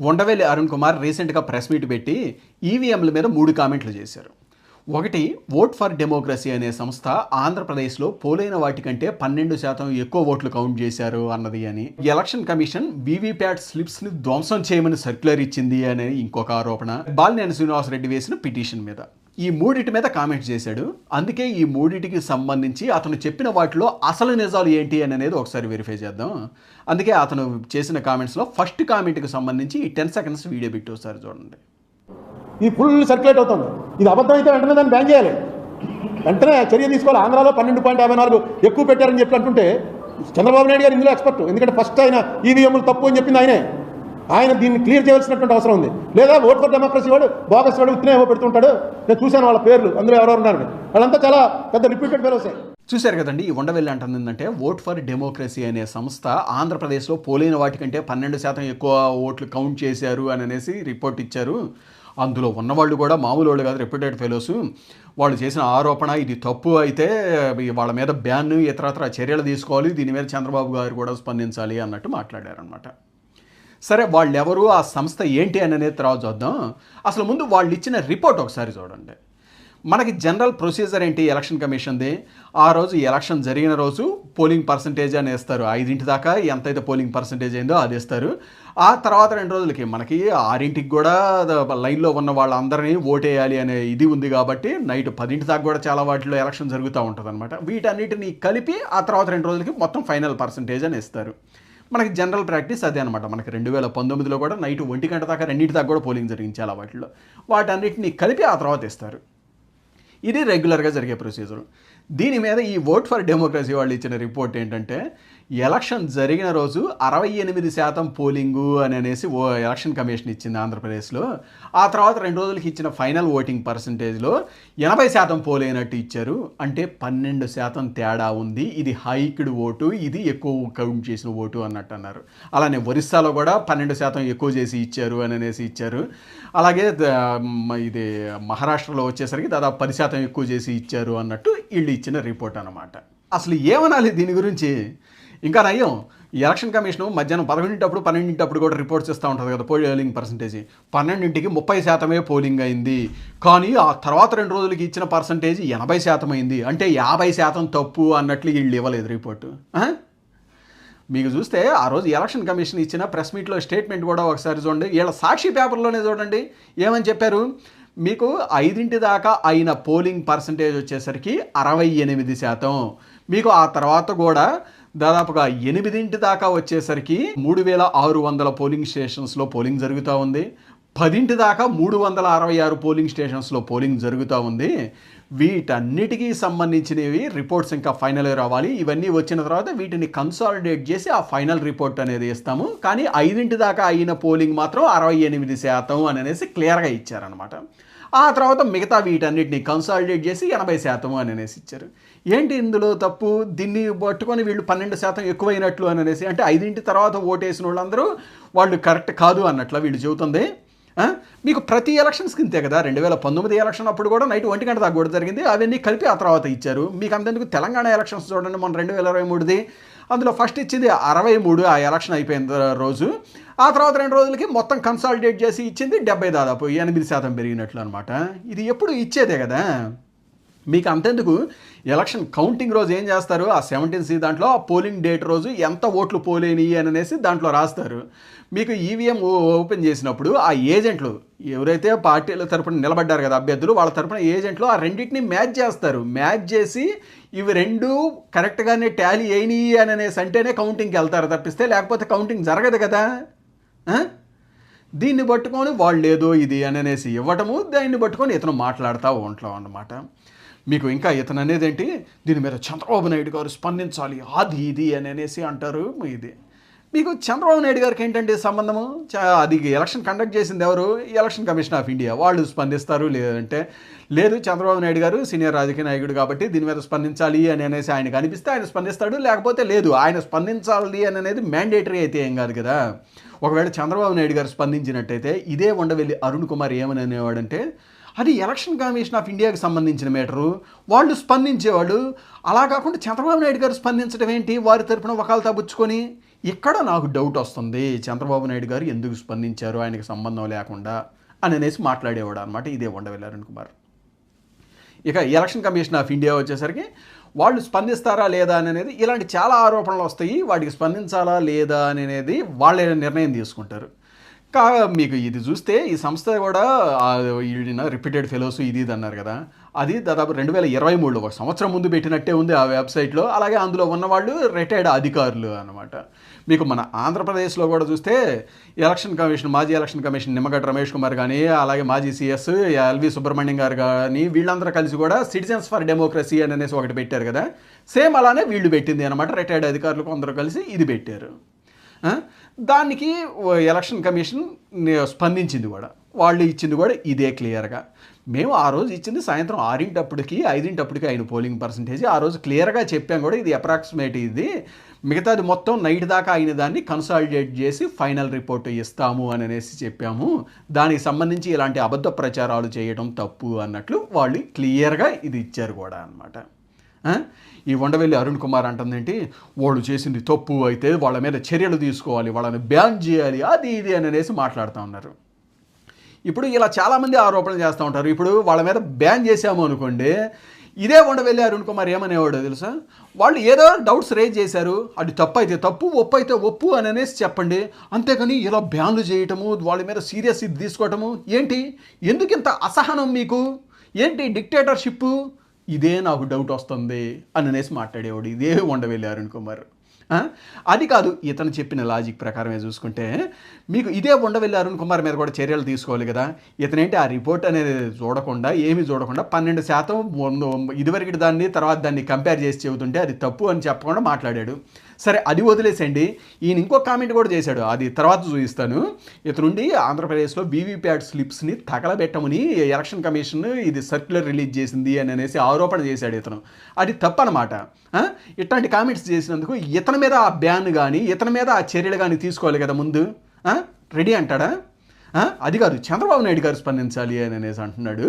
ఉండవేలి అరుణ్ కుమార్ రీసెంట్గా press meet పెట్టి ఈవీఎంల మీద మూడు కామెంట్లు చేశారు. ఒకటి ఓట్ ఫర్ డెమోక్రసీ అనే సంస్థ ఆంధ్రప్రదేశ్లో పోలైన వాటికంటే పన్నెండు శాతం ఎక్కువ ఓట్లు కౌంట్ చేశారు అన్నది అని. ఎలక్షన్ కమిషన్ వీవీప్యాట్ స్లిప్స్ని ధ్వంసం చేయమని సర్క్యులర్ ఇచ్చింది అనే ఇంకొక ఆరోపణ. బాలినేని శ్రీనివాసరెడ్డి వేసిన పిటిషన్ మీద. ఈ మూడిటి మీద కామెంట్ చేశాడు. అందుకే ఈ మూడిటికి సంబంధించి అతను చెప్పిన వాటిలో అసలు నిజాలు ఏంటి అని అనేది ఒకసారి వెరిఫై చేద్దాం. అందుకే అతను చేసిన కామెంట్స్లో ఫస్ట్ కామెంట్కి సంబంధించి ఈ టెన్ సెకండ్స్ వీడియో పెట్టి ఒకసారి చూడండి. ఇది ఫుల్ సర్క్యులేట్ అవుతుంది. ఇది అబద్ధం అయితే వెంటనే దాన్ని బ్యాన్ చేయాలి. వెంటనే చర్య తీసుకోవాలి. ఆంధ్రాలో పన్నెండు పాయింట్ యాభై నాలుగు ఎక్కువ పెట్టారని చెప్పి అంటుంటే చంద్రబాబు నాయుడు గారు ఇందులో ఎక్స్పర్ట్ ఎందుకంటే ఫస్ట్ ఆయన ఈవీఎంలు తప్పు అని చెప్పింది ఆయనే. ఆయన దీన్ని క్లియర్ చేయాల్సినటువంటి అవసరం ఉంది. లేదా ఓట్ ఫర్ డెమోక్రసీ వాడు బోగస్ వాడు ఉత్తినే ఏమో పెడుతుంటాడు. నేను చూశాను వాళ్ళ పేర్లు అందులో ఎవరెవరు ఉన్నారు వాళ్ళంతా చాలా పెద్ద రిపీటెడ్ ఫెలోసే చూశారు కదండి ఈ ఉండవెల్లి అంటుంది ఏంటంటే ఓట్ ఫర్ డెమోక్రసీ అనే సంస్థ ఆంధ్రప్రదేశ్లో పోలైన వాటికంటే పన్నెండు శాతం ఎక్కువ ఓట్లు కౌంట్ చేశారు అని అనేసి రిపోర్ట్ ఇచ్చారు. అందులో ఉన్నవాళ్ళు కూడా మామూలు వాళ్ళు కాదు రెప్యూటెడ్ ఫెలోస్ వాళ్ళు చేసిన ఆరోపణ ఇది తప్పు అయితే వాళ్ళ మీద బ్యాన్ ఇతరత్ర చర్యలు తీసుకోవాలి దీని మీద చంద్రబాబు గారు కూడా స్పందించాలి అన్నట్టు మాట్లాడారనమాట సరే వాళ్ళెవరు ఆ సంస్థ ఏంటి అనేది తర్వాత చూద్దాం. అసలు ముందు వాళ్ళు ఇచ్చిన రిపోర్ట్ ఒకసారి చూడండి. మనకి జనరల్ ప్రొసీజర్ ఏంటి? ఎలక్షన్ కమిషన్ది. ఆ రోజు ఎలక్షన్ జరిగిన రోజు పోలింగ్ పర్సంటేజ్ అని వేస్తారు. ఐదింటి దాకా ఎంతైతే పోలింగ్ పర్సంటేజ్ అయిందో అది వేస్తారు. ఆ తర్వాత రెండు రోజులకి మనకి ఆరింటికి కూడా లైన్లో ఉన్న వాళ్ళందరినీ ఓటేయాలి అనే ఇది ఉంది కాబట్టి నైట్ పదింటి దాకా కూడా చాలా వాటిలో ఎలక్షన్ జరుగుతూ ఉంటుంది అనమాట వీటన్నిటిని కలిపి ఆ తర్వాత రెండు రోజులకి మొత్తం ఫైనల్ పర్సంటేజ్ అని ఇస్తారు మనకి జనరల్ ప్రాక్టీస్ అదే అనమాట మనకి రెండు వేల పంతొమ్మిదిలో కూడా నైట్ ఒంటి గంట దాకా రెండింటి దాకా కూడా పోలింగ్ జరిగింది చాలా వాటిల్లో. వాటన్నిటిని కలిపి ఆ తర్వాత ఇస్తారు. ఇది రెగ్యులర్గా జరిగే ప్రొసీజర్ దీని మీద ఈ ఓట్ ఫర్ డెమోక్రసీ వాళ్ళు ఇచ్చిన రిపోర్ట్ ఏంటంటే ఎలక్షన్ జరిగిన రోజు అరవై ఎనిమిది శాతం పోలింగు అని అనేసి ఓ ఎలక్షన్ కమిషన్ ఇచ్చింది ఆంధ్రప్రదేశ్లో. ఆ తర్వాత రెండు రోజులకి ఇచ్చిన ఫైనల్ ఓటింగ్ పర్సంటేజ్లో ఎనభై శాతం పోలైనట్టు ఇచ్చారు. అంటే పన్నెండు శాతం తేడా ఉంది. ఇది హైక్డ్ ఓటు ఇది ఎక్కువ కౌంట్ చేసిన ఓటు అన్నట్టు అన్నారు. అలానే ఒరిస్సాలో కూడా పన్నెండు శాతం ఎక్కువ చేసి ఇచ్చారు అని అనేసి ఇచ్చారు. అలాగే ఇది మహారాష్ట్రలో వచ్చేసరికి దాదాపు పది శాతం ఎక్కువ చేసి ఇచ్చారు అన్నట్టు వీళ్ళు ఇచ్చిన రిపోర్ట్ అనమాట అసలు ఏమనాలి దీని గురించి? ఇంకా నయ్యం ఎలక్షన్ కమిషన్ మధ్యాహ్నం పదకొండింటప్పుడు పన్నెండింటప్పుడు కూడా రిపోర్ట్స్ ఇస్తూ ఉంటుంది కదా పోలింగ్ పర్సంటేజ్. పన్నెండింటికి ముప్పై శాతమే పోలింగ్ అయింది. కానీ ఆ తర్వాత రెండు రోజులకి ఇచ్చిన పర్సంటేజ్ ఎనభై శాతం అయింది. అంటే యాభై శాతం తప్పు అన్నట్లు వీళ్ళు ఇవ్వలేదు రిపోర్టు. మీకు చూస్తే ఆ రోజు ఎలక్షన్ కమిషన్ ఇచ్చిన ప్రెస్ మీట్లో స్టేట్మెంట్ కూడా ఒకసారి చూడండి. వీళ్ళ సాక్షి పేపర్లోనే చూడండి. ఏమని చెప్పారు? మీకు ఐదింటి దాకా అయిన పోలింగ్ పర్సంటేజ్ వచ్చేసరికి అరవై ఎనిమిది శాతం. మీకు ఆ తర్వాత కూడా దాదాపుగా ఎనిమిదింటి దాకా వచ్చేసరికి మూడు వేల ఆరు వందల పోలింగ్ స్టేషన్స్లో పోలింగ్ జరుగుతూ ఉంది. పదింటి దాకా మూడు వందల అరవై ఆరు పోలింగ్ స్టేషన్స్లో పోలింగ్ జరుగుతూ ఉంది. వీటన్నిటికీ సంబంధించినవి రిపోర్ట్స్ ఇంకా ఫైనల్ రావాలి. ఇవన్నీ వచ్చిన తర్వాత వీటిని కన్సాలిడేట్ చేసి ఆ ఫైనల్ రిపోర్ట్ అనేది ఇస్తాము. కానీ ఐదింటి దాకా అయిన పోలింగ్ మాత్రం అరవై ఎనిమిది శాతం అని అనేసి క్లియర్గా ఇచ్చారనమాట ఆ తర్వాత మిగతా వీటన్నిటిని కన్సాలిడేట్ చేసి ఎనభై శాతం అని అనేసి ఇచ్చారు. ఏంటి ఇందులో తప్పు? దీన్ని పట్టుకొని వీళ్ళు పన్నెండు శాతం ఎక్కువైనట్లు అని అనేసి అంటే ఐదింటి తర్వాత ఓటేసిన వాళ్ళందరూ వాళ్ళు కరెక్ట్ కాదు అన్నట్లు వీళ్ళు చెబుతుంది. మీకు ప్రతి ఎలక్షన్స్కి ఇంతే కదా? రెండు వేల పంతొమ్మిది ఎలక్షన్ అప్పుడు కూడా నైట్ ఒంటి గంట దాకా కూడా జరిగింది. అవన్నీ కలిపి ఆ తర్వాత ఇచ్చారు. మీకు అంతెందుకు? తెలంగాణ ఎలక్షన్స్ చూడండి మన రెండు వేల ఇరవై మూడుది. అందులో ఫస్ట్ ఇచ్చింది అరవై మూడు ఆ ఎలక్షన్ అయిపోయిన రోజు. ఆ తర్వాత రెండు రోజులకి మొత్తం కన్సాలిడేట్ చేసి ఇచ్చింది డెబ్బై దాదాపు ఎనిమిది శాతం పెరిగినట్లు అనమాట ఇది ఎప్పుడు ఇచ్చేదే కదా? మీకు అంతెందుకు? ఎలక్షన్ కౌంటింగ్ రోజు ఏం చేస్తారు? ఆ సెవెంటీన్ సి దాంట్లో ఆ పోలింగ్ డేట్ రోజు ఎంత ఓట్లు పోలేనివి అని అనేసి దాంట్లో రాస్తారు. మీకు ఈవీఎం ఓపెన్ చేసినప్పుడు ఆ ఏజెంట్లు ఎవరైతే పార్టీల తరపున నిలబడ్డారు కదా అభ్యర్థులు వాళ్ళ తరపున ఏజెంట్లు ఆ రెండింటిని మ్యాచ్ చేస్తారు. మ్యాచ్ చేసి ఇవి రెండు కరెక్ట్గానే టాలీ అయినాయి అని అనేసి అంటేనే కౌంటింగ్కి వెళ్తారు తప్పిస్తే లేకపోతే కౌంటింగ్ జరగదు కదా. దీన్ని పట్టుకొని వాళ్ళు ఏదో ఇది అని అనేసి ఇవ్వటము దాన్ని పట్టుకొని ఇతను మాట్లాడుతూ ఉంటాం అన్నమాట. మీకు ఇంకా ఇతను అనేది ఏంటి దీని మీద చంద్రబాబు నాయుడు గారు స్పందించాలి అది ఇది అని అనేసి అంటారు ఇది. మీకు చంద్రబాబు నాయుడు గారికి ఏంటంటే సంబంధము? చ- అది ఎలక్షన్ కండక్ట్ చేసింది ఎవరు? Election commission of India. వాళ్ళు స్పందిస్తారు లేదంటే లేదు చంద్రబాబు నాయుడు గారు సీనియర్ రాజకీయ నాయకుడు కాబట్టి దీని మీద స్పందించాలి అని అనేసి ఆయనకు అనిపిస్తే ఆయన స్పందిస్తాడు. లేకపోతే లేదు ఆయన స్పందించాలి అని అనేది మ్యాండేటరీ అయితే ఏం కాదు కదా? ఒకవేళ చంద్రబాబు నాయుడు గారు స్పందించినట్టయితే ఇదే ఉండవెల్లి అరుణ్ కుమార్ ఏమని అనేవాడంటే అది ఎలక్షన్ కమిషన్ ఆఫ్ ఇండియాకి సంబంధించిన మేటరు వాళ్ళు స్పందించేవాళ్ళు. అలా కాకుండా చంద్రబాబు నాయుడు గారు స్పందించడం ఏంటి? వారి తరపున వకాలు తబ్బుచ్చుకొని ఇక్కడ నాకు డౌట్ వస్తుంది చంద్రబాబు నాయుడు గారు ఎందుకు స్పందించారు ఆయనకి సంబంధం లేకుండా అని అనేసి మాట్లాడేవాడు అనమాట ఇదే ఉండవల్లి అరుణ్ కుమార్. ఇక ఎలక్షన్ కమిషన్ ఆఫ్ ఇండియా వచ్చేసరికి వాళ్ళు స్పందిస్తారా లేదా అనేది ఇలాంటి చాలా ఆరోపణలు వస్తాయి వాటికి స్పందించాలా లేదా అనేది వాళ్ళే నిర్ణయం తీసుకుంటారు. కా మీకు ఇది చూస్తే ఈ సంస్థ కూడా రిపీటెడ్ ఫెలోస్ ఇది ఇది అన్నారు కదా అది దాదాపు రెండు వేల ఇరవై మూడులో ఒక సంవత్సరం ముందు పెట్టినట్టే ఉంది ఆ వెబ్సైట్లో. అలాగే అందులో ఉన్నవాళ్ళు రిటైర్డ్ అధికారులు అనమాట మీకు మన ఆంధ్రప్రదేశ్లో కూడా చూస్తే ఎలక్షన్ కమిషన్ మాజీ ఎలక్షన్ కమిషన్ నిమ్మగడ్డ రమేష్ కుమార్ కానీ అలాగే మాజీ సిఎస్ ఎల్వి సుబ్రహ్మణ్యం గారు కానీ వీళ్ళందరూ కలిసి కూడా సిటిజన్స్ ఫర్ డెమోక్రసీ అని అనేసి ఒకటి పెట్టారు కదా. సేమ్ అలానే వీళ్ళు పెట్టింది అనమాట రిటైర్డ్ అధికారులకు అందరూ కలిసి ఇది పెట్టారు. దానికి ఎలక్షన్ కమిషన్ స్పందించింది కూడా. వాళ్ళు ఇచ్చింది కూడా ఇదే క్లియర్గా. మేము ఆ రోజు ఇచ్చింది సాయంత్రం ఆరింటప్పటికి ఐదింటప్పటికి అయిన పోలింగ్ పర్సంటేజ్. ఆ రోజు క్లియర్గా చెప్పాం కూడా ఇది అప్రాక్సిమేట్ ఇది. మిగతాది మొత్తం నైట్ దాకా అయిన దాన్ని కన్సాలిడేట్ చేసి ఫైనల్ రిపోర్ట్ ఇస్తాము అని అనేసి చెప్పాము. దానికి సంబంధించి ఇలాంటి అబద్ధ ప్రచారాలు చేయడం తప్పు అన్నట్లు వాళ్ళు క్లియర్గా ఇది ఇచ్చారు కూడా అనమాట ఈ వండవెల్లి అరుణ్ కుమార్ అంటుందేంటి వాళ్ళు చేసింది తప్పు అయితే వాళ్ళ మీద చర్యలు తీసుకోవాలి వాళ్ళని బ్యాన్ చేయాలి అది ఇది అని అనేసి మాట్లాడుతూ ఉన్నారు. ఇప్పుడు ఇలా చాలామంది ఆరోపణలు చేస్తూ ఉంటారు. ఇప్పుడు వాళ్ళ మీద బ్యాన్ చేశాము అనుకోండి ఇదే ఉండ వెళ్ళారు అనుకో మరి ఏమనేవాడో తెలుసా? వాళ్ళు ఏదో డౌట్స్ రేజ్ చేశారు. అది తప్పు అయితే తప్పు ఒప్పు అయితే ఒప్పు అని అనేసి చెప్పండి. అంతేకాని ఇలా బ్యాన్లు చేయటము వాళ్ళ మీద సీరియస్ ఇది తీసుకోవటము ఏంటి? ఎందుకు ఇంత అసహనం మీకు? ఏంటి డిక్టేటర్షిప్ ఇదే నాకు డౌట్ వస్తుంది అని అనేసి మాట్లాడేవాడు ఇదే ఉండ వెళ్ళారు కుమార్. అది కాదు ఇతను చెప్పిన లాజిక్ ప్రకారమే చూసుకుంటే మీకు ఇదే ఉండవెల్లి అరుణ్ కుమార్ మీద కూడా చర్యలు తీసుకోవాలి కదా. ఇతనేంటి? ఆ రిపోర్ట్ అనేది చూడకుండా ఏమీ చూడకుండా పన్నెండు శాతం ఇదివరకటి ఇదివరకు దాన్ని తర్వాత దాన్ని కంపేర్ చేసి చెబుతుంటే అది తప్పు అని చెప్పకుండా మాట్లాడాడు. సరే అది వదిలేసండి ఈయన ఇంకో కామెంట్ కూడా చేశాడు. అది తర్వాత చూపిస్తాను. ఇతనుండి ఆంధ్రప్రదేశ్లో వీవీప్యాట్ స్లిప్స్ని తగలబెట్టమని ఎలక్షన్ కమిషన్ ఇది సర్క్యులర్ రిలీజ్ చేసింది అని అనేసి ఆరోపణ చేశాడు ఇతను. అది తప్పనమాట. ఇట్లాంటి కామెంట్స్ చేసినందుకు ఇతని మీద ఆ బ్యాన్ కానీ ఇతని మీద ఆ చర్యలు కానీ తీసుకోవాలి కదా ముందు. రెడీ అంటాడా ఆ? అది కాదు చంద్రబాబు నాయుడు గారు స్పందించాలి అని అనేసి అంటున్నాడు.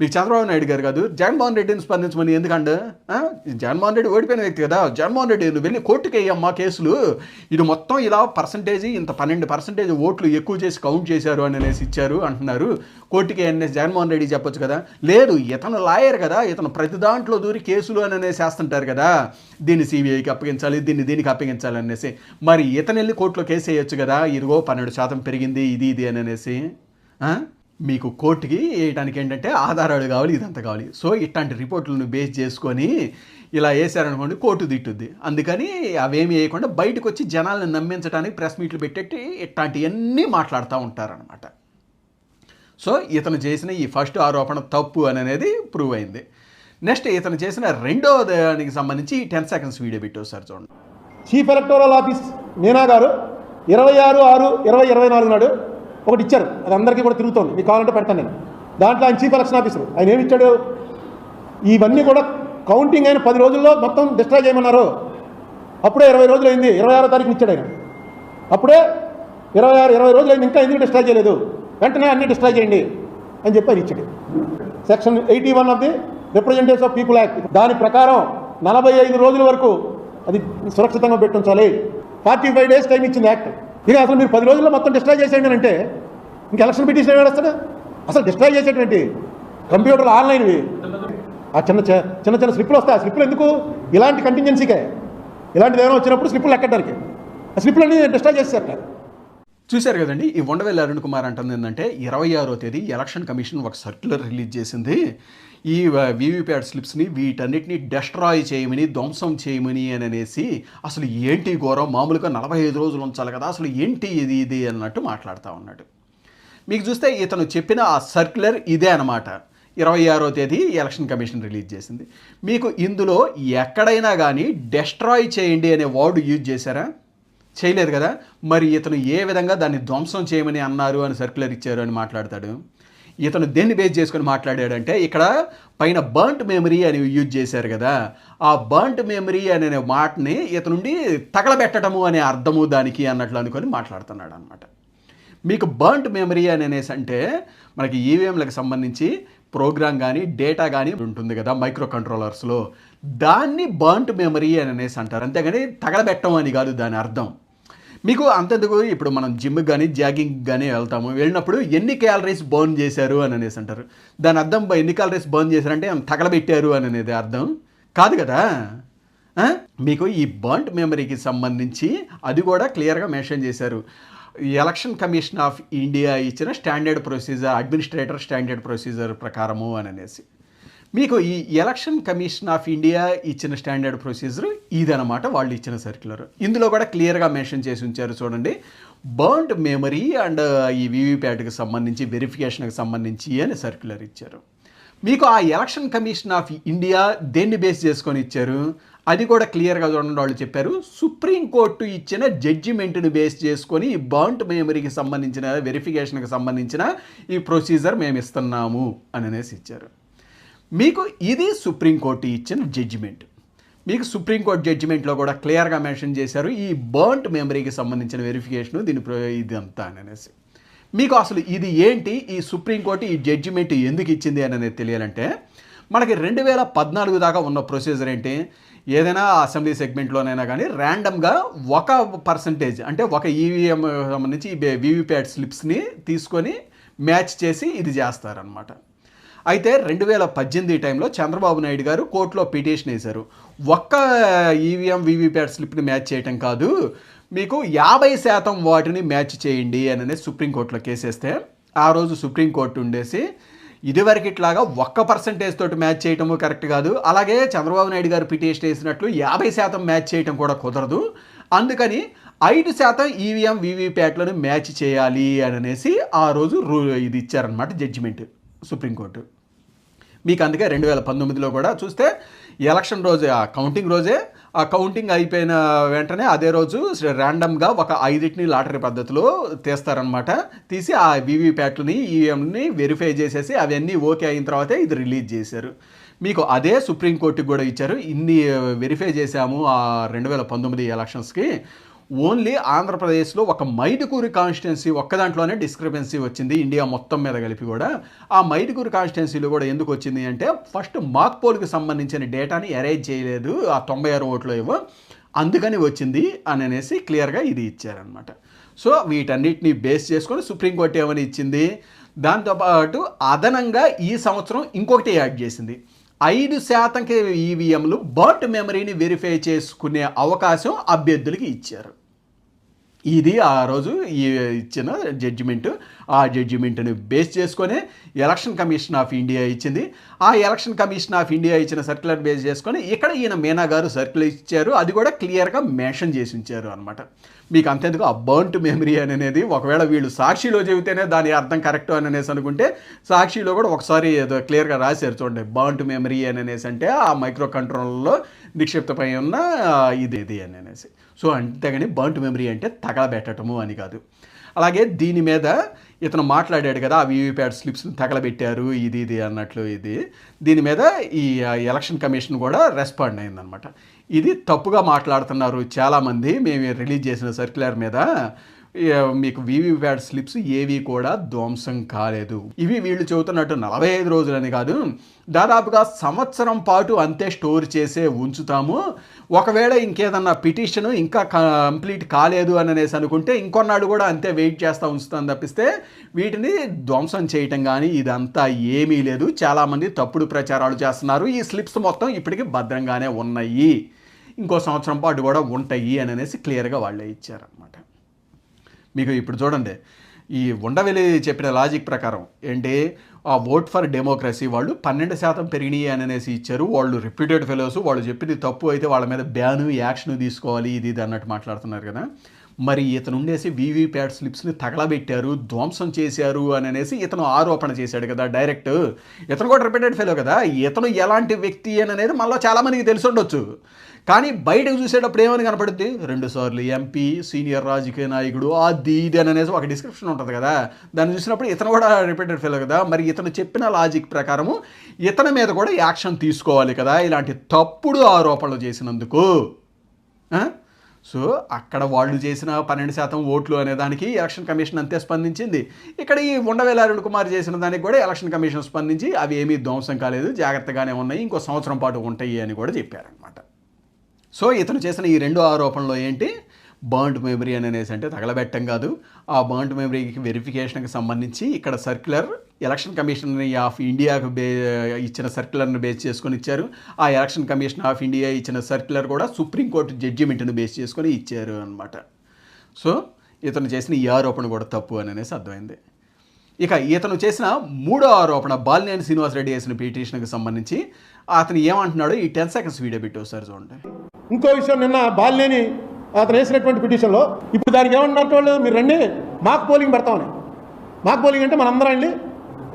మీకు చంద్రబాబు నాయుడు గారు కాదు జగన్మోహన్ రెడ్డిని స్పందించమని ఎందుకంటే ఆ? జగన్మోహన్ రెడ్డి ఓడిపోయిన వ్యక్తి కదా. జగన్మోహన్ రెడ్డి నువ్వు వెళ్ళి కోర్టుకి వేయమ్మా కేసులు. ఇది మొత్తం ఇలా పర్సంటేజ్ ఇంత పన్నెండు పర్సంటేజ్ ఓట్లు ఎక్కువ చేసి కౌంట్ చేశారు అని అనేసి ఇచ్చారు అంటున్నారు. కోర్టుకి అనేసి జగన్మోహన్ రెడ్డి చెప్పొచ్చు కదా. లేదు ఇతను లాయర్ కదా. ఇతను ప్రతి దాంట్లో దూరి కేసులు అని అనేసి వేస్తుంటారు కదా. దీన్ని సిబిఐకి అప్పగించాలి దీన్ని దీనికి అప్పగించాలి అనేసి. మరి ఇతను వెళ్ళి కోర్టులో కేసు వేయొచ్చు కదా. ఇదిగో పన్నెండు శాతం పెరిగింది ఇది ఇది అని అనేసి మీకు కోర్టుకి వేయడానికి ఏంటంటే ఆధారాలు కావాలి ఇదంతా కావాలి. సో ఇట్లాంటి రిపోర్ట్లను బేస్ చేసుకొని ఇలా వేసారనుకోండి కోర్టు తిట్టుద్ది. అందుకని అవేమి వేయకుండా బయటకు వచ్చి జనాలను నమ్మించడానికి ప్రెస్ మీట్లు పెట్టేట్టి ఇట్లాంటివన్నీ మాట్లాడుతూ ఉంటారనమాట సో ఇతను చేసిన ఈ ఫస్ట్ ఆరోపణ తప్పు అని అనేది ప్రూవ్ అయింది. నెక్స్ట్ ఇతను చేసిన రెండో దానికి సంబంధించి టెన్ సెకండ్స్ వీడియో పెట్టి ఒకసారి చూడండి. చీఫ్ ఎలక్టోరల్ ఆఫీస్ మీనా గారు ఇరవై ఆరు ఆరు ఇరవై ఇరవై నాలుగు నాడు ఒకటి ఇచ్చారు. అది అందరికీ కూడా తిరుగుతోంది. మీకు కావాలంటే పెడతాను నేను. దాంట్లో ఆయన చీఫ్ ఎలక్షన్ ఆఫీసర్. ఆయన ఏమి ఇచ్చాడు? ఇవన్నీ కూడా కౌంటింగ్ అయిన పది రోజుల్లో మొత్తం డిస్ట్రాయ్ చేయమన్నారు. అప్పుడే ఇరవై రోజులు అయింది ఇరవై ఆరో తారీఖున ఇచ్చాడు ఆయన. అప్పుడే ఇరవై ఆరు ఇరవై రోజులు అయింది ఇంకా ఎందుకు డిస్ట్రాయ్ చేయలేదు? వెంటనే అన్ని డిస్ట్రాయ్ చేయండి అని చెప్పి ఆయన ఇచ్చాడు. Section eighty one of the representatives of people act. దాని ప్రకారం నలభై ఐదు రోజుల వరకు అది సురక్షితంగా పెట్టుంచాలి ఫార్టీ ఫైవ్ డేస్ టైం ఇచ్చింది యాక్ట్. ఇక అసలు మీరు పది రోజుల్లో మొత్తం డిస్ట్రాయ్ చేసేయండి అంటే ఇంక ఎలక్షన్ పిటిషన్ ఏమేస్తాడు అసలు డిస్ట్రాయ్ చేసేటువంటి కంప్యూటర్ ఆన్లైన్వి ఆ చిన్న చిన్న చిన్న స్లిప్లు వస్తాయి. ఆ స్లిప్లు ఎందుకు? ఇలాంటి కంటింజెన్సీకే ఇలాంటిది ఏమైనా వచ్చినప్పుడు స్లిప్లు ఎక్కడానికి ఆ స్లిప్లు అన్ని డిస్ట్రాయ్ చేసేసారట చూశారు కదండి ఈ ఉండవెల్లి అరుణ్ కుమార్ అంటుంది ఏంటంటే ఇరవై ఆరో తేదీ ఎలక్షన్ కమిషన్ ఒక సర్క్యులర్ రిలీజ్ చేసింది. ఈ వీవీప్యాట్ స్లిప్స్ని వీటన్నిటిని డెస్ట్రాయ్ చేయమని ధ్వంసం చేయమని అని అనేసి అసలు ఏంటి ఘోరం? మామూలుగా నలభై ఐదు రోజులు ఉంచాలి కదా అసలు ఏంటి ఇది ఇది అన్నట్టు మాట్లాడుతూ ఉన్నాడు. మీకు చూస్తే ఇతను చెప్పిన ఆ సర్క్యులర్ ఇదే అనమాట ఇరవై ఆరో తేదీ ఎలక్షన్ కమిషన్ రిలీజ్ చేసింది. మీకు ఇందులో ఎక్కడైనా కానీ డెస్ట్రాయ్ చేయండి అనే వర్డ్ యూజ్ చేశారా? చేయలేదు కదా. మరి ఇతను ఏ విధంగా దాన్ని ధ్వంసం చేయమని అన్నారు అని సర్క్యులర్ ఇచ్చారు అని మాట్లాడతాడు. ఇతను దేన్ని బేస్ చేసుకొని మాట్లాడాడంటే ఇక్కడ పైన బర్ంట్ మెమరీ అని యూజ్ చేశారు కదా ఆ బర్ంట్ మెమరీ అనే మాటని ఇతనుండి తగలబెట్టడము అనే అర్థము దానికి అన్నట్లు అనుకొని మాట్లాడుతున్నాడు అనమాట మీకు బర్ంట్ మెమరీ అని అనేసి అంటే మనకి ఈవీఎంలకు సంబంధించి ప్రోగ్రామ్ కానీ డేటా కానీ ఉంటుంది కదా మైక్రో కంట్రోలర్స్లో దాన్ని బర్ంట్ మెమరీ అని అనేసి అంటారు. అంతేగాని తగలబెట్టం అని కాదు దాని అర్థం. మీకు అంతెందుకు? ఇప్పుడు మనం జిమ్ కానీ జాగింగ్ కానీ వెళ్తాము. వెళ్ళినప్పుడు ఎన్ని క్యాలరీస్ బర్న్ చేశారు అని అనేసి అంటారు. దాని అర్థం ఎన్ని క్యాలరీస్ బర్న్ చేశారంటే తగలబెట్టారు అని అనేది అర్థం. కాదు కదా? మీకు ఈ బర్న్ట్ మెమరీకి సంబంధించి అది కూడా క్లియర్గా మెన్షన్ చేశారు. ఎలక్షన్ కమిషన్ ఆఫ్ ఇండియా ఇచ్చిన standard procedure administrator standard procedure ప్రకారము అని అనేసి. మీకు ఈ ఎలక్షన్ కమిషన్ ఆఫ్ ఇండియా ఇచ్చిన స్టాండర్డ్ ప్రొసీజర్ ఇదనమాట వాళ్ళు ఇచ్చిన సర్క్యులర్. ఇందులో కూడా క్లియర్గా మెన్షన్ చేసి ఉంచారు చూడండి. బర్న్డ్ మెమరీ అండ్ ఈ వీవీప్యాట్కి సంబంధించి వెరిఫికేషన్కి సంబంధించి అని సర్క్యులర్ ఇచ్చారు. మీకు ఆ ఎలక్షన్ కమిషన్ ఆఫ్ ఇండియా దేన్ని బేస్ చేసుకొని ఇచ్చారు? అది కూడా క్లియర్గా చూడండి వాళ్ళు చెప్పారు. సుప్రీంకోర్టు ఇచ్చిన జడ్జిమెంట్ని బేస్ చేసుకొని ఈ బాంట్ మెమరీకి సంబంధించిన వెరిఫికేషన్కి సంబంధించిన ఈ ప్రొసీజర్ మేము ఇస్తున్నాము అని అనేసి ఇచ్చారు. మీకు ఇది సుప్రీంకోర్టు ఇచ్చిన జడ్జిమెంట్ మీకు సుప్రీంకోర్టు జడ్జిమెంట్లో కూడా క్లియర్గా మెన్షన్ చేశారు. ఈ బర్ంట్ మెమరీకి సంబంధించిన వెరిఫికేషన్ దీని ఇది ఇదంతా అని అనేసి. మీకు అసలు ఇది ఏంటి? ఈ సుప్రీంకోర్టు ఈ జడ్జిమెంట్ ఎందుకు ఇచ్చింది అని అనేది తెలియాలంటే మనకి రెండు వేల పద్నాలుగు దాకా ఉన్న ప్రొసీజర్ ఏంటి? ఏదైనా అసెంబ్లీ సెగ్మెంట్లోనైనా కానీ ర్యాండమ్గా ఒక పర్సంటేజ్ అంటే ఒక ఈవీఎం సంబంధించి ఈ వీవీప్యాట్ స్లిప్స్ని తీసుకొని మ్యాచ్ చేసి ఇది చేస్తారనమాట అయితే రెండు వేల పద్దెనిమిది టైంలో చంద్రబాబు నాయుడు గారు కోర్టులో పిటిషన్ వేశారు. ఒక్క ఈవీఎం వీవీప్యాట్ స్లిప్ని మ్యాచ్ చేయటం కాదు. మీకు యాభై శాతం వాటిని మ్యాచ్ చేయండి అని అనేది సుప్రీంకోర్టులో కేసేస్తే ఆ రోజు సుప్రీంకోర్టు ఉండేసి ఇదివరకు ఇట్లాగా ఒక్క పర్సంటేజ్ తోటి మ్యాచ్ చేయటము కరెక్ట్ కాదు. అలాగే చంద్రబాబు నాయుడు గారు పిటిషన్ వేసినట్లు యాభై శాతం మ్యాచ్ చేయటం కూడా కుదరదు. అందుకని ఐదు శాతం ఈవీఎం వీవీప్యాట్లను మ్యాచ్ చేయాలి అని అనేసి ఆ రోజు రూ ఇది ఇచ్చారనమాట జడ్జిమెంట్. సుప్రీంకోర్టు. మీకు అందుకే రెండు వేల పంతొమ్మిదిలో కూడా చూస్తే ఎలక్షన్ రోజే ఆ కౌంటింగ్ రోజే ఆ కౌంటింగ్ అయిపోయిన వెంటనే అదే రోజు ర్యాండమ్గా ఒక ఐదింటిని లాటరీ పద్ధతిలో తీస్తారనమాట తీసి ఆ వీవీప్యాట్లని ఈవీఎంని వెరిఫై చేసేసి అవన్నీ ఓకే అయిన తర్వాతే ఇది రిలీజ్ చేశారు. మీకు అదే సుప్రీంకోర్టుకి కూడా ఇచ్చారు. ఇన్ని వెరిఫై చేశాము ఆ రెండు వేల పంతొమ్మిది ఎలక్షన్స్కి. ఓన్లీ ఆంధ్రప్రదేశ్లో ఒక మైదుకూరు కాన్స్టిట్యున్సీ ఒక్క దాంట్లోనే డిస్క్రిపెన్సీ వచ్చింది ఇండియా మొత్తం మీద కలిపి కూడా. ఆ మైదుకూరు కాన్స్టిట్యున్సీలో కూడా ఎందుకు వచ్చింది అంటే ఫస్ట్ మాక్ పోల్కి సంబంధించిన డేటాని అరేంజ్ చేయలేదు ఆ తొంభై ఆరు ఓట్లు ఏవో అందుకని వచ్చింది అని అనేసి క్లియర్గా ఇది ఇచ్చారనమాట సో వీటన్నిటిని బేస్ చేసుకొని సుప్రీంకోర్టు ఏమని ఇచ్చింది? దాంతోపాటు అదనంగా ఈ సంవత్సరం ఇంకొకటి యాడ్ చేసింది. ఐదు శాతంకి ఈవీఎంలు బర్త్ మెమరీని వెరిఫై చేసుకునే అవకాశం అభ్యర్థులకి ఇచ్చారు. ఇది ఆ రోజు ఈ ఇచ్చిన జడ్జిమెంటు ఆ జడ్జిమెంట్ని బేస్ చేసుకొని ఎలక్షన్ కమిషన్ ఆఫ్ ఇండియా ఇచ్చింది. ఆ ఎలక్షన్ కమిషన్ ఆఫ్ ఇండియా ఇచ్చిన సర్క్యులర్ బేస్ చేసుకొని ఇక్కడ ఈయన మీనా గారు సర్క్యులర్ ఇచ్చారు. అది కూడా క్లియర్గా మెన్షన్ చేసి ఉంచారు అనమాట మీకు అంతేందుకు? ఆ బర్ంట్ మెమరీ అనేది ఒకవేళ వీళ్ళు సాక్షిలో చెబితేనే దాని అర్థం కరెక్ట్ అని అనేసి అనుకుంటే సాక్షిలో కూడా ఒకసారి ఏదో క్లియర్గా రాశారు చూడండి. బర్ంట్ మెమరీ అని అనేసి అంటే ఆ మైక్రో కంట్రోల్లో నిక్షిప్తమై ఉన్న ఇది ఇది అని అనేసి సో అంతేగాని బర్ంట్ మెమరీ అంటే తగలబెట్టడము అని కాదు. అలాగే దీని మీద ఇతను మాట్లాడాడు కదా ఆ వీవీప్యాట్ స్లిప్స్ని తగలబెట్టారు ఇది ఇది అన్నట్లు ఇది. దీని మీద ఈ ఎలక్షన్ కమిషన్ కూడా రెస్పాండ్ అయిందనమాట ఇది తప్పుగా మాట్లాడుతున్నారు చాలామంది మేము రిలీజ్ చేసిన సర్క్యులర్ మీద. మీకు వీవీప్యాట్ స్లిప్స్ ఏవి కూడా ధ్వంసం కాలేదు. ఇవి వీళ్ళు చెబుతున్నట్టు నలభై ఐదు రోజులని కాదు. దాదాపుగా సంవత్సరం పాటు అంతే స్టోర్ చేసే ఉంచుతాము. ఒకవేళ ఇంకేదన్నా పిటిషన్ ఇంకా కంప్లీట్ కాలేదు అని అనేసి అనుకుంటే ఇంకొన్నాడు కూడా అంతే వెయిట్ చేస్తూ ఉంచుతాం తప్పిస్తే వీటిని ధ్వంసం చేయటం కానీ ఇదంతా ఏమీ లేదు. చాలామంది తప్పుడు ప్రచారాలు చేస్తున్నారు. ఈ స్లిప్స్ మొత్తం ఇప్పటికీ భద్రంగానే ఉన్నాయి. ఇంకో సంవత్సరం పాటు కూడా ఉంటాయి అని అనేసి క్లియర్గా వాళ్ళే ఇచ్చారనమాట మీకు ఇప్పుడు చూడండి. ఈ ఉండవెలి చెప్పిన లాజిక్ ప్రకారం ఏంటి? ఆ ఓట్ ఫర్ డెమోక్రసీ వాళ్ళు పన్నెండు శాతం పెరిగినాయి అని అనేసి ఇచ్చారు. వాళ్ళు రిప్యూటెడ్ ఫెలోస్ వాళ్ళు చెప్పింది తప్పు అయితే వాళ్ళ మీద బ్యాను యాక్షన్ తీసుకోవాలి ఇది ఇది అన్నట్టు మాట్లాడుతున్నారు కదా. మరి ఇతను ఉండేసి వీవీప్యాట్ స్లిప్స్ని తగలబెట్టారు ధ్వంసం చేశారు అని అనేసి ఇతను ఆరోపణ చేశాడు కదా డైరెక్ట్. ఇతను కూడా రిపీటెడ్ ఫెయిల్ కదా. ఇతను ఎలాంటి వ్యక్తి అని అనేది మళ్ళీ చాలామందికి తెలిసి ఉండొచ్చు. కానీ బయటకు చూసేటప్పుడు ఏమని కనపడుద్ది? రెండుసార్లు ఎంపీ సీనియర్ రాజకీయ నాయకుడు అది ఇది అని అనేసి ఒక డిస్క్రిప్షన్ ఉంటుంది కదా. దాన్ని చూసినప్పుడు ఇతను కూడా రిపీటెడ్ ఫెయిల్ కదా. మరి ఇతను చెప్పిన లాజిక్ ప్రకారము ఇతని మీద కూడా యాక్షన్ తీసుకోవాలి కదా ఇలాంటి తప్పుడు ఆరోపణలు చేసినందుకు. సో అక్కడ వాళ్ళు చేసిన పన్నెండు శాతం ఓట్లు అనే దానికి ఎలక్షన్ కమిషన్ అంతే స్పందించింది. ఇక్కడ ఈ ఉండవేల అరుణ్ కుమార్ చేసిన దానికి కూడా ఎలక్షన్ కమిషన్ స్పందించి అవి ఏమీ ధ్వంసం కాలేదు జాగ్రత్తగానే ఉన్నాయి ఇంకో సంవత్సరం పాటు ఉంటాయి అని కూడా చెప్పారనమాట సో ఇతను చేసిన ఈ రెండు ఆరోపణలు ఏంటి? బర్న్డ్ మెమరీ అని అనేసి అంటే తగలబెట్టం కాదు. ఆ బర్న్డ్ మెమరీకి వెరిఫికేషన్కి సంబంధించి ఇక్కడ సర్క్యులర్ ఎలక్షన్ కమిషన్ ఆఫ్ ఇండియాకు బే ఇచ్చిన సర్క్యులర్ను బేస్ చేసుకొని ఇచ్చారు. ఆ ఎలక్షన్ కమిషన్ ఆఫ్ ఇండియా ఇచ్చిన సర్క్యులర్ కూడా సుప్రీంకోర్టు జడ్జిమెంట్ని బేస్ చేసుకొని ఇచ్చారు అనమాట సో ఇతను చేసిన ఈ ఆరోపణ కూడా తప్పు అని అనేసి అర్థమైంది. ఇక ఇతను చేసిన మూడో ఆరోపణ బాలినేని శ్రీనివాసరెడ్డి చేసిన పిటిషన్కి సంబంధించి అతను ఏమంటున్నాడో ఈ టెన్ సెకండ్స్ వీడియో పెట్టి సార్ చూడండి. ఇంకో విషయం నిన్న బాలినేని అతను వేసినటువంటి పిటిషన్లో ఇప్పుడు దానికి ఏమంటున్నారు వాళ్ళు మీరు రండి మాకు పోలింగ్ పెడతామని. మాకు పోలింగ్ అంటే మనందరం అండి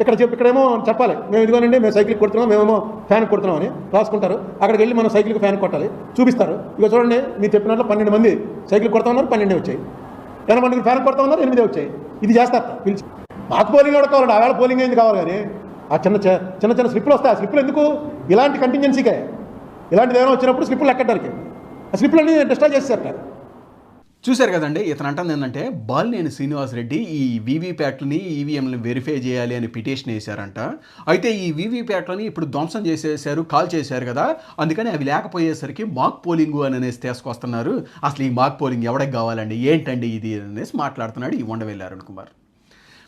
ఇక్కడ చెప్పి ఇక్కడేమో చెప్పాలి. మేము ఇదిగోనండి మేము సైకిల్ కొడుతున్నాం మేమేమో ఫ్యాన్ కొడుతున్నాం అని రాసుకుంటారు. అక్కడికి వెళ్ళి మనం సైకిల్కి ఫ్యాన్ కొట్టాలి చూపిస్తారు. ఇక చూడండి మీరు చెప్పినట్లు పన్నెండు మంది సైకిల్ కొడతా ఉన్నారు పన్నెండే వచ్చాయి. ఎనభై మందికి ఫ్యాన్ కొడతా ఉన్నారు ఎనిమిదే వచ్చాయి. ఇది చేస్తారు పిలిచి. మాకు పోలింగ్ కూడా కావాలండి? ఆవేళ పోలింగ్ అయింది కావాలి కానీ ఆ చిన్న చిన్న చిన్న స్లిప్లు వస్తాయి. ఆ స్లిప్లు ఎందుకు? ఇలాంటి కంటింజెన్సీకే ఇలాంటిది ఏమైనా వచ్చినప్పుడు స్లిప్లు ఎక్కడానికి స్లిప్లన్నీ డిస్ట్రాయ్ చేసేసారట చూశారు కదండి ఇతను అంటుంది ఏంటంటే బాలినేని శ్రీనివాసరెడ్డి ఈ వీవీప్యాట్లని ఈవీఎంలను వెరిఫై చేయాలి అని పిటిషన్ వేశారంట. అయితే ఈ వీవీప్యాట్లని ఇప్పుడు ధ్వంసం చేసేసారు కాల్ చేశారు కదా అందుకని అవి లేకపోయేసరికి మాక్ పోలింగ్ అని అనేసి తీసుకొస్తున్నారు. అసలు ఈ మాక్ పోలింగ్ ఎవడికి కావాలండి ఏంటండి ఇది అనేసి మాట్లాడుతున్నాడు ఈ ఉండవెళ్ళారు అరుణ్ కుమార్.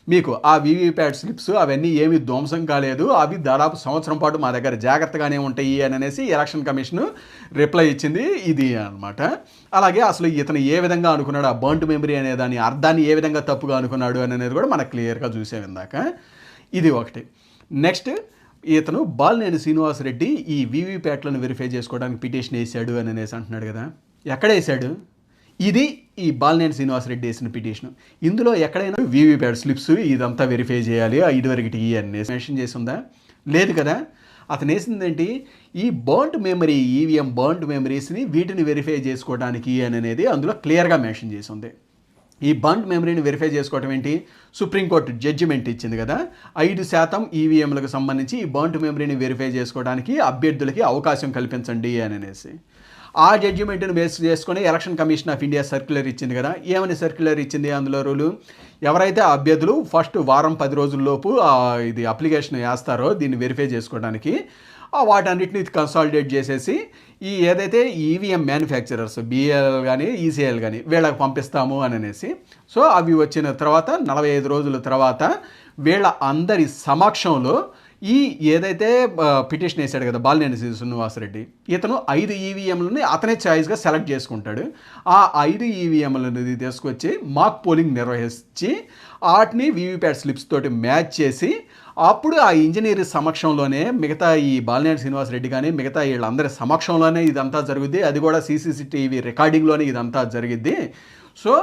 మీకు ఆ వీవీప్యాట్ స్లిప్స్ అవన్నీ ఏమీ ధ్వంసం కాలేదు. అవి దాదాపు సంవత్సరం పాటు మా దగ్గర జాగ్రత్తగానే ఉంటాయి అని అనేసి ఎలక్షన్ కమిషన్ రిప్లై ఇచ్చింది. ఇది అన్నమాట. అలాగే అసలు ఇతను ఏ విధంగా అనుకున్నాడు ఆ బర్ంట్ మెమరీ అనే దాని అర్థాన్ని ఏ విధంగా తప్పుగా అనుకున్నాడు అని అనేది కూడా మనకు క్లియర్గా చూసాం ఇందాక. ఇది ఒకటి. నెక్స్ట్ ఇతను బాలినేని శ్రీనివాసరెడ్డి ఈ వీవీప్యాట్లను వెరిఫై చేసుకోవడానికి పిటిషన్ వేసాడు అని అనేసి అంటున్నాడు కదా. ఎక్కడ వేసాడు ఇది ఈ బాలినేని శ్రీనివాసరెడ్డి వేసిన పిటిషన్. ఇందులో ఎక్కడైనా వీవీప్యాట్ స్లిప్స్ ఇదంతా వెరిఫై చేయాలి ఆ ఇదివరకటి ఈ అని మెన్షన్ చేసి ఉందా? లేదు కదా. అతను వేసిందేంటి ఈ బర్న్డ్ మెమరీ ఈవీఎం బర్న్డ్ మెమరీస్ని వీటిని వెరిఫై చేసుకోవడానికి అని అనేది అందులో క్లియర్గా మెన్షన్ చేసి ఉంది. ఈ బండ్ మెమరీని వెరిఫై చేసుకోవటం ఏంటి? సుప్రీంకోర్టు జడ్జిమెంట్ ఇచ్చింది కదా. ఐదు శాతం ఈవీఎంలకు సంబంధించి ఈ బండ్ మెమరీని వెరిఫై చేసుకోవడానికి అభ్యర్థులకి అవకాశం కల్పించండి అని అనేసి. ఆ జడ్జిమెంట్ని బేస్ చేసుకొని election commission of India circular ఇచ్చింది కదా. ఏమని సర్క్యులర్ ఇచ్చింది అందులో రూలు ఎవరైతే అభ్యర్థులు ఫస్ట్ వారం పది రోజుల్లోపు ఇది అప్లికేషన్ వేస్తారో దీన్ని వెరిఫై చేసుకోవడానికి వాటన్నిటిని కన్సాలిడేట్ చేసేసి ఈ ఏదైతే ఈవీఎం మ్యానుఫ్యాక్చరర్స్ బిఎల్ కానీ ఈసీఎల్ కానీ వీళ్ళకి పంపిస్తాము అని అనేసి సో అవి వచ్చిన తర్వాత నలభై ఐదు రోజుల తర్వాత వీళ్ళ అందరి సమక్షంలో ఈ ఏదైతే పిటిషన్ వేశాడు కదా బాలినేని శ్రీనివాసరెడ్డి ఇతను ఐదు ఈవీఎంలని అతనే చాయిస్గా సెలెక్ట్ చేసుకుంటాడు. ఆ ఐదు ఈవీఎంలను తీసుకొచ్చి మాక్ పోలింగ్ నిర్వహించి వాటిని వీవీప్యాట్ స్లిప్స్ తోటి మ్యాచ్ చేసి అప్పుడు ఆ ఇంజనీర్ సమక్షంలోనే మిగతా ఈ బాలినేని శ్రీనివాసరెడ్డి కానీ మిగతా వీళ్ళందరి సమక్షంలోనే ఇదంతా జరుగుద్ది. అది కూడా సీసీసీటీవీ రికార్డింగ్లోనే ఇదంతా జరిగిద్ది. సో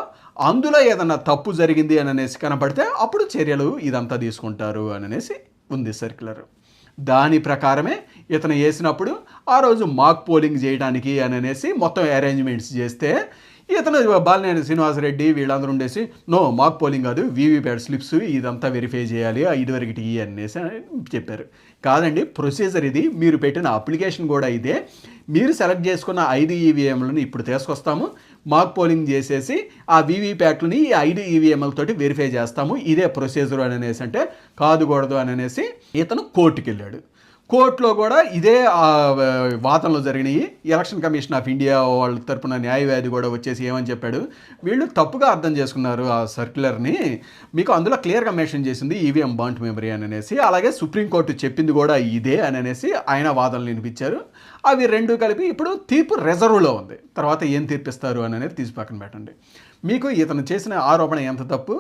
అందులో ఏదన్నా తప్పు జరిగింది అని అనేసి కనపడితే అప్పుడు చర్యలు ఇదంతా తీసుకుంటారు అని అనేసి ఉంది సర్క్యులర్. దాని ప్రకారమే ఇతను వేసినప్పుడు ఆ రోజు మాక్ పోలింగ్ చేయడానికి అని అనేసి మొత్తం అరేంజ్మెంట్స్ చేస్తే ఇతను బాలినేని శ్రీనివాసరెడ్డి వీళ్ళందరూ ఉండేసి నో మాక్ పోలింగ్ కాదు వీవీప్యాట్ స్లిప్స్ ఇదంతా వెరిఫై చేయాలి ఇదివరకటి అనేసి చెప్పారు. కాదండి ప్రొసీజర్ ఇది మీరు పెట్టిన అప్లికేషన్ కూడా ఇదే. మీరు సెలెక్ట్ చేసుకున్న ఐదు ఈవీఎంలను ఇప్పుడు తీసుకొస్తాము. మాక్ పోలింగ్ చేసేసి ఆ వీవీప్యాట్లని ఈ ఐదు ఈవీఎంలతోటి వెరిఫై చేస్తాము. ఇదే ప్రొసీజర్ అని అనేసి అంటే కాదుకూడదు అని అనేసి ఇతను కోర్టుకి వెళ్ళాడు కోర్టులో కూడా ఇదే వాదనలు జరిగినాయి. ఎలక్షన్ కమిషన్ ఆఫ్ ఇండియా వాళ్ళ తరపున న్యాయవాది కూడా వచ్చేసి ఏమని చెప్పాడు? వీళ్ళు తప్పుగా అర్థం చేసుకున్నారు ఆ సర్క్యులర్ని. మీకు అందులో క్లియర్గా మెన్షన్ చేసింది ఈవీఎం బాంట్ మెమరీ అని అనేసి అలాగే సుప్రీంకోర్టు చెప్పింది కూడా ఇదే అని అనేసి ఆయన వాదనలు వినిపించారు. అవి రెండు కలిపి ఇప్పుడు తీర్పు రిజర్వ్లో ఉంది. తర్వాత ఏం తీర్పిస్తారు అని అనేది తీసి పక్కన పెట్టండి. మీకు ఇతను చేసిన ఆరోపణ ఎంత తప్పు?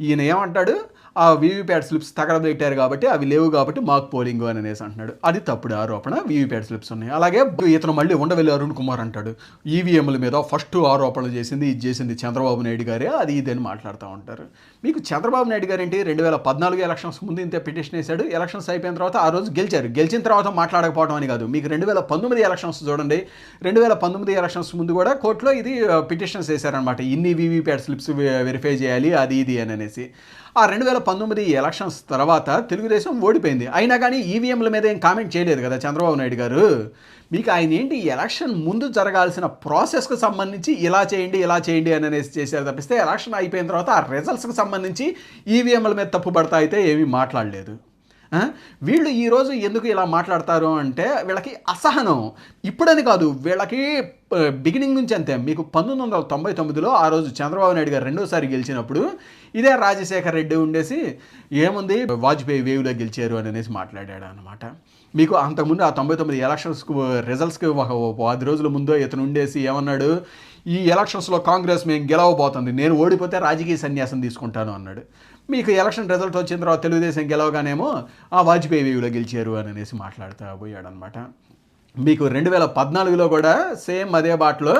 ఈయన ఏమంటాడు? ఆ వీవీప్యాట్ స్లిప్స్ తగలబెట్టారు కాబట్టి అవి లేవు కాబట్టి మాకు పోలింగ్ అని అనేసి అంటున్నాడు. అది తప్పుడు ఆరోపణ. వీవీప్యాట్ స్లిప్స్ ఉన్నాయి. అలాగే ఇతను మళ్ళీ ఉండవెల్లి అరుణ్ కుమార్ అంటాడు. ఈవీఎంల మీద ఫస్ట్ ఆరోపణలు చేసింది ఇది చేసింది చంద్రబాబు నాయుడు గారే. అది ఇది అని మాట్లాడుతూ ఉంటారు. మీకు చంద్రబాబు నాయుడు గారు ఏంటి రెండు వేల పద్నాలుగు ఎలక్షన్స్ ముందు ఇంతే పిటిషన్ వేశాడు. ఎలక్షన్స్ అయిపోయిన తర్వాత ఆ రోజు గెలిచారు. గెలిచిన తర్వాత మాట్లాడకపోవడం అని కాదు. మీకు రెండు వేల పంతొమ్మిది ఎలక్షన్స్ చూడండి. రెండు వేల పంతొమ్మిది ఎలక్షన్స్ ముందు కూడా కోర్టులో ఇది పిటిషన్స్ వేశారనమాట ఇన్ని వీవీప్యాట్ స్లిప్స్ వెరిఫై చేయాలి అది ఇది అని అనేసి. ఆ రెండు వేల పంతొమ్మిది ఎలక్షన్స్ తర్వాత తెలుగుదేశం ఓడిపోయింది. అయినా కానీ ఈవీఎంల మీద ఏం కామెంట్ చేయలేదు కదా చంద్రబాబు నాయుడు గారు? మీకు ఆయన ఏంటి ఎలక్షన్ ముందు జరగాల్సిన ప్రాసెస్కి సంబంధించి ఇలా చేయండి ఇలా చేయండి అని అనేసి చేశారు తప్పిస్తే ఎలక్షన్ అయిపోయిన తర్వాత ఆ రిజల్ట్స్కి సంబంధించి ఈవీఎంల మీద తప్పు పడతా అయితే ఏమీ మాట్లాడలేదు. వీళ్ళు ఈరోజు ఎందుకు ఇలా మాట్లాడతారు అంటే వీళ్ళకి అసహనం. ఇప్పుడని కాదు వీళ్ళకి బిగినింగ్ నుంచి అంతే. మీకు పంతొమ్మిది వందల తొంభై తొమ్మిదిలో ఆ రోజు చంద్రబాబు నాయుడు గారు రెండోసారి గెలిచినప్పుడు ఇదే రాజశేఖర్ రెడ్డి ఉండేసి ఏముంది? వాజ్పేయి వేవ్లో గెలిచారు అని అనేసి మాట్లాడాడు అనమాట మీకు అంతకుముందు ఆ తొంభై తొమ్మిది ఎలక్షన్స్కు రిజల్ట్స్కి ఒక పది రోజుల ముందు ఇతను ఉండేసి ఏమన్నాడు ఈ ఎలక్షన్స్లో కాంగ్రెస్ మేము గెలవబోతుంది నేను ఓడిపోతే రాజకీయ సన్యాసం తీసుకుంటాను అన్నాడు. మీకు ఎలక్షన్ రిజల్ట్ వచ్చిన తర్వాత తెలుగుదేశం గెలవగానేమో ఆ వాజ్పేయి వేవిలో గెలిచారు అని అనేసి మాట్లాడుతూ పోయాడనమాట మీకు రెండు వేల పద్నాలుగులో కూడా సేమ్ అదే బాటలో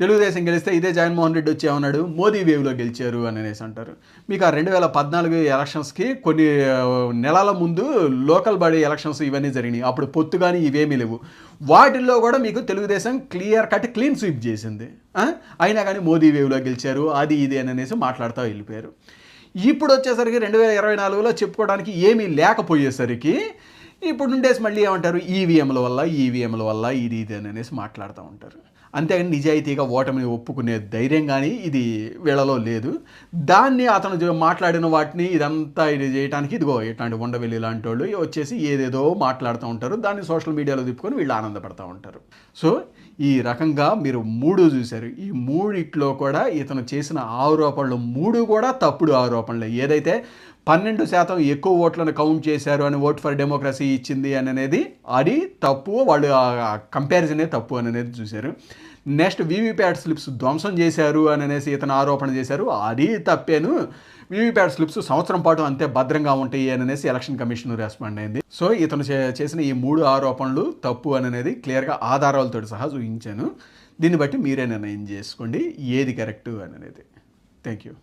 తెలుగుదేశం గెలిస్తే ఇదే జగన్మోహన్ రెడ్డి వచ్చి ఏమన్నాడు? మోదీ వేవ్లో గెలిచారు అని అనేసి అంటారు. మీకు ఆ రెండు వేల పద్నాలుగు ఎలక్షన్స్కి కొన్ని నెలల ముందు లోకల్ బాడీ ఎలక్షన్స్ ఇవన్నీ జరిగినాయి. అప్పుడు పొత్తు కానీ ఇవేమీ లేవు. వాటిల్లో కూడా మీకు Telugu Desam clear cut clean sweep చేసింది. అయినా కానీ మోదీ వేవ్లో గెలిచారు అది ఇది అని అనేసి మాట్లాడుతూ వెళ్ళిపోయారు. ఇప్పుడు వచ్చేసరికి రెండు వేల ఇరవై నాలుగులో చెప్పుకోవడానికి ఏమీ లేకపోయేసరికి ఇప్పుడు ఉండేసి మళ్ళీ ఏమంటారు? ఈవీఎంల వల్ల ఈవీఎంల వల్ల ఇది ఇది అని అనేసి మాట్లాడుతూ ఉంటారు. అంతేగాని నిజాయితీగా ఓటమిని ఒప్పుకునే ధైర్యం కానీ ఇది వీళ్ళలో లేదు. దాన్ని అతను మాట్లాడిన వాటిని ఇదంతా ఇది చేయడానికి ఇదిగో ఇట్లాంటి ఉండవెల్లి లాంటి వాళ్ళు వచ్చేసి ఏదేదో మాట్లాడుతూ ఉంటారు. దాన్ని సోషల్ మీడియాలో తిప్పుకొని వీళ్ళు ఆనందపడుతూ ఉంటారు. సో ఈ రకంగా మీరు మూడు చూశారు. ఈ మూడిట్లో కూడా ఇతను చేసిన ఆరోపణలు మూడు కూడా తప్పుడు ఆరోపణలు. ఏదైతే పన్నెండు శాతం ఎక్కువ ఓట్లను కౌంట్ చేశారు అని ఓట్ ఫర్ డెమోక్రసీ ఇచ్చింది అని అనేది అది తప్పు వాళ్ళు కంపారిజనే తప్పు అని అనేది చూశారు. నెక్స్ట్ వీవీప్యాట్ స్లిప్స్ ధ్వంసం చేశారు అని అనేసి ఇతను ఆరోపణ చేశారు. అది తప్పేను. వీవీప్యాట్ స్లిప్స్ సంవత్సరం పాటు అంతే భద్రంగా ఉంటాయి అని అనేసి ఎలక్షన్ కమిషన్ రెస్పాండ్ అయింది. సో ఇతను చే- చేసిన ఈ మూడు ఆరోపణలు తప్పు అని అనేది క్లియర్గా ఆధారాలతో సహా చూపించాను. దీన్ని బట్టి మీరే నిర్ణయం చేసుకోండి. ఏది కరెక్ట్ అని అనేది. Thank you